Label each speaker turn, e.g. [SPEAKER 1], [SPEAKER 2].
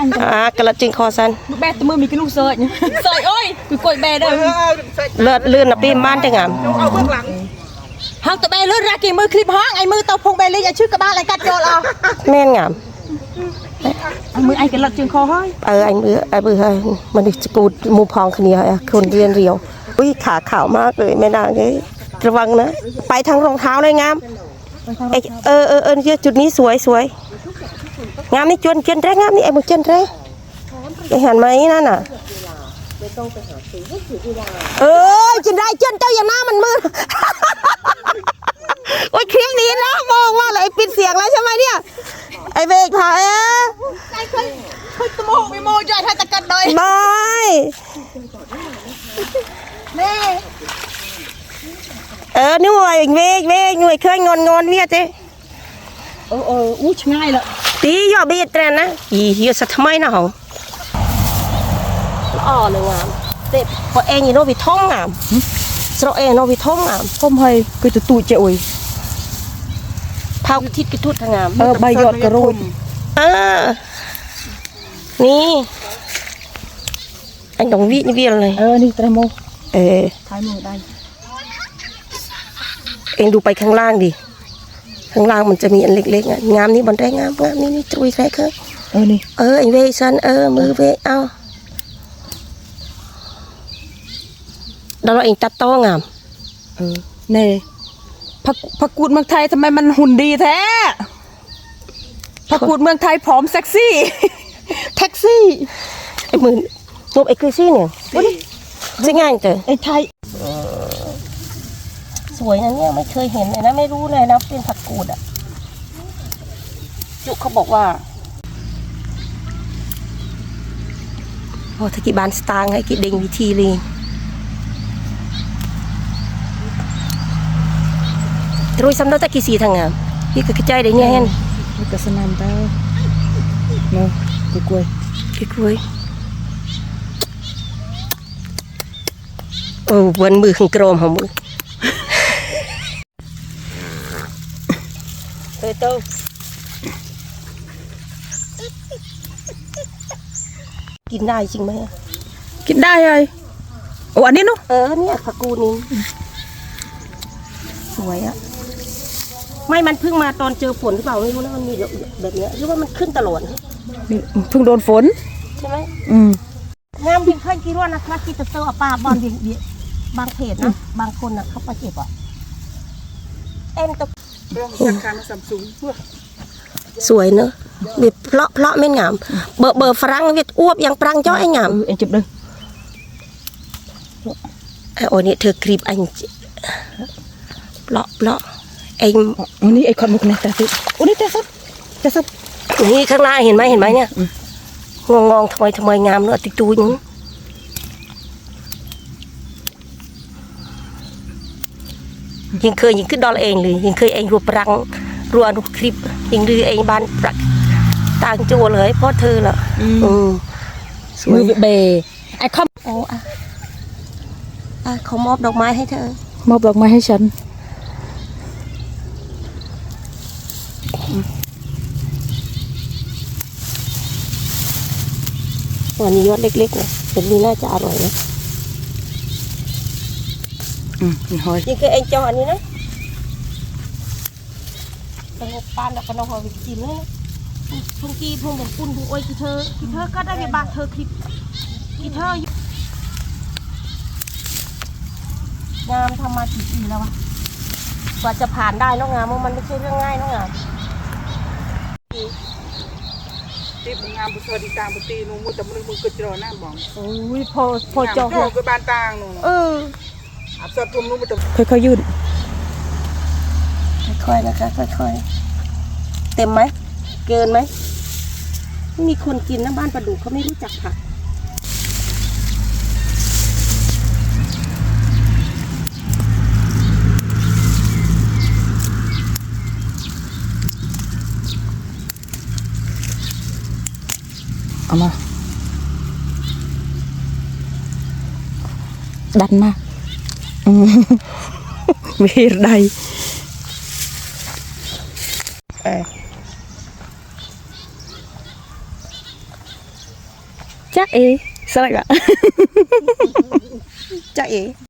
[SPEAKER 1] anh
[SPEAKER 2] อ่ากระจึงคอสัน
[SPEAKER 1] bé tụi mưa mình cái nụ sợi nhá sợi ơi cứ cội bé đây
[SPEAKER 2] เลือดเลื่อนนะปีบ้านจังงาม
[SPEAKER 1] hàng tụi bé lướt ra kì mưa clip hoang anh mưa tao phong bé lên nhà trước các ba lại cắt cho là
[SPEAKER 2] แม่นงาม
[SPEAKER 1] anh mưa anh cái lật trường kho hơi
[SPEAKER 2] เออไอ้มือไอ้มือเฮ้ยมันดิสกูดหมูพองคนเดียวอะคนเรียนเรียวอุ้ยขาขาวมากเลยแม่นางเลยระวังนะ ไปทางรองเท้าเลยงามไอ้เออเออเออเนี่ยจุดนี้สวยสวย งามนี่จนจนแรงงามนี่ไอ้มือจนแรงไอ้หันไหมนั่นน่ะเออจนได้จนเจ้าอย่าหน้ามันมืดโอ้ยคลิปนี้นะมองว่าอะไรปิดเสียงแล้วใช่ไหมเนี่ย ไอ้เบรกถ่ายเอ๊ะ
[SPEAKER 1] anh khơi khơi tụi mô bị mô cho thay ta cắt đời
[SPEAKER 2] ไม่
[SPEAKER 1] nè
[SPEAKER 2] เออหน่วยเวกเวกหน่วยเคยงอนงอนเวียเจ้
[SPEAKER 1] ờ ờ út ngay là
[SPEAKER 2] ตีย่อบีดแตรนนะอีเฮียสัทำไมนะหงอ๋อเลยงามเต็พอเองอยู่โนวิท่องงามสระเองโนวิท่องงาม
[SPEAKER 1] không hay cứ tụi tụi chạy ui
[SPEAKER 2] เผากระทิดกระทุดทางงาม
[SPEAKER 1] ờ bay giọt cà rôi
[SPEAKER 2] เออนี่ anh đồng vị như viên này
[SPEAKER 1] ờ đi trai mô
[SPEAKER 2] เออ
[SPEAKER 1] thái mô đây
[SPEAKER 2] เองดูไปข้างล่างดิ ข้างล่างมันจะมีอันเล็กๆอะงามนี่บนแรงงามงามนี่นี่ตรุยใครเคย
[SPEAKER 1] ờ đi
[SPEAKER 2] เออไอเวซันเออมือเวเอาแล้วเราเองตัดโต้งาม
[SPEAKER 1] ừ nè ผักผักกูดเมืองไทยทำไมมันหุ่นดีแท้ผักกูดเมืองไทยผอมเซ็กซี่แท็กซี่
[SPEAKER 2] ไอ้มือนูบไอ้คือซี่เนี่ยจะง่ายเจอ
[SPEAKER 1] ไอ้ไทย
[SPEAKER 2] สวยนะเนี่ยไม่เคยเห็นเลยนะไม่รู้เลยนะเป็นผักกูดอะ จุเขาบอกว่าโอ้ถ้ากี่บานสตางค์ให้กี่เด้งวิธีเลยตรุยซ้ำแล้วตะกี่สีทางงามพี่ก็กระจายได้เนี่ยเห็น
[SPEAKER 1] Cái cái sân nam tao Nè, cái quầy
[SPEAKER 2] กี่กล้วยโอ้วันมือของกรมของมือ เฮ้ยโตกินได้จริงไหมอะ
[SPEAKER 1] Cái đai ơi Ủa anh đi nó
[SPEAKER 2] เออเนี่ยผักกูดนี่สวยอะไม่มันเพิ่งมาตอนเจอฝนหรือเปล่าไม่รู้นะมันมีแบบเนี้ยหรือว่ามันขึ้นตลอด
[SPEAKER 1] Phương đồn phốn
[SPEAKER 2] ใช่ไหม
[SPEAKER 1] Ừ
[SPEAKER 2] งามเพียงเคยคิดว่านะคะคิดจะเจอปลาบอลเวียงเวียงบางเพจนะบางคนนะเขาไปเก็บอะเอ็นตก สวยเนอะเบียเพลาะเพลาะไม่งามเบอร์เบอร์ฝรั่งเวียดอ้วบยังปรังจ้อไอ้งาม
[SPEAKER 1] Ừ, em chụp đây
[SPEAKER 2] ไอ้โอ้เนี่ยเธอคลิปอันเพลาะเพลาะเอง
[SPEAKER 1] Ủa ní, ai còn một này ta tự Ủa ní, ta sắp Ta sắp
[SPEAKER 2] นี่ข้างล่างเห็นไหมเห็นไหมเนี่ยงงงๆทำไมทำไมงามเนอะติดตูอ ย่างนี้ยังเคยยังขึ้นดอลเองเลยยังเคยเองรัวปรังรัวอนุคลิปยังดือเองบ้านปรักต่างโจเลยเพราะเธอละอืมสวย
[SPEAKER 1] Mưa bị bề Ai không
[SPEAKER 2] โอ้อะอะเขามอบดอกไม้ให้เธอ
[SPEAKER 1] Một đọc mày hay sẵn
[SPEAKER 2] วันนี้ยอดเล็กๆนะเป็นนี้น่าจะอร่อยนะ
[SPEAKER 1] rồi nhưng
[SPEAKER 2] cái anh cho anh nữa thằng ngọc ban đã có nó hỏi về cái gì nữa thằng kia thằng mình phun thằng ôi kia thơ kia thơ cắt ra cái bạc thơ kia kia thơ ngam tham ma chỉ chỉ là กว่าจะผ่านได้น้องงามมันไม่ใช่เรื่องง่ายน้องงาม
[SPEAKER 3] ตีบงามบุษดีตางบุตีนูมุดแต่มึงมึงกึดจรอหน้าบ้อ
[SPEAKER 2] งอุ้ยพอพอจอง
[SPEAKER 3] ก็บ้านตางนู
[SPEAKER 2] เออ
[SPEAKER 3] ค่อย
[SPEAKER 1] ๆยืด
[SPEAKER 2] ค่อยๆนะคะ ค่อยๆ เต็มไหม เกินไหมมีคนกินนะบ้านปราดูเขาไม่รู้จักผัก
[SPEAKER 1] เอามาดัน
[SPEAKER 2] มาก
[SPEAKER 1] จ๊ะเอสลักอะ
[SPEAKER 2] จ้าเอ๋